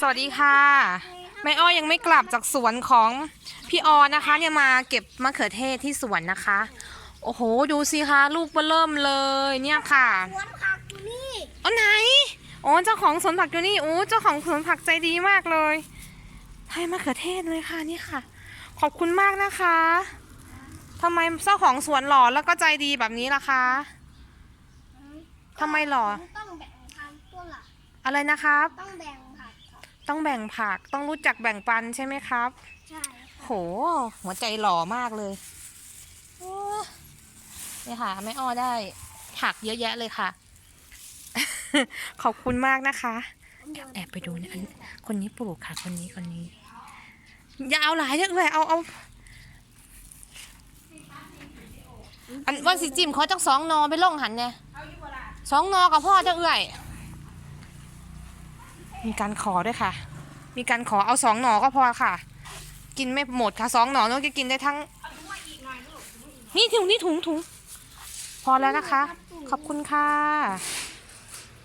สวัสดีค่ะ แม่อ้อยังไม่กลับจากสวนของพี่ออนะคะ เนี่ยมาเก็บมะเขือเทศที่สวนนะคะ โอ้โห ดูสิคะลูกเบอเริ่มเลยเนี่ยค่ะสวนผักอยู่นี่อ๋อไหนโอ้เจ้าของสวนผักอยู่นี่โอ้เจ้าของสวนผักใจดีมากเลยให้มะเขือเทศเลยค่ะนี่ค่ะ ขอบคุณมากนะคะทำไมเจ้าของสวนหล่อแล้วก็ใจดีแบบนี้ล่ะคะทำไมหล่อต้องแบ่งทำตัวละอะไรนะครับ ต้องแบ่งผักครับ ต้องแบ่งผักต้องรู้จักแบ่งปันใช่ไหมครับ ใช่โห หัวใจหล่อมากเลยโอ้เนี่ยค่ะแม่อ้อได้ผักเยอะแยะเลยค่ะ ขอบคุณมากนะคะแอบไปดูนะอันคนนี้ปลูกค่ะ คนนี้คนนี้ อย่าเอาหลายเยอะเลยเอาเอาอันวันสิจิมเขาจักสองนอไปล่องหันเนี่ยสองนอกับพ่อจะเอื่อย มีการขอด้วยค่ะ มีการขอเอาสองหนอก็พอค่ะ กินไม่หมดค่ะสองหนอน้องจะกินได้ทั้ง นี่ถุงนี่ถุงถุง พอแล้วนะคะ ขอบคุณค่ะ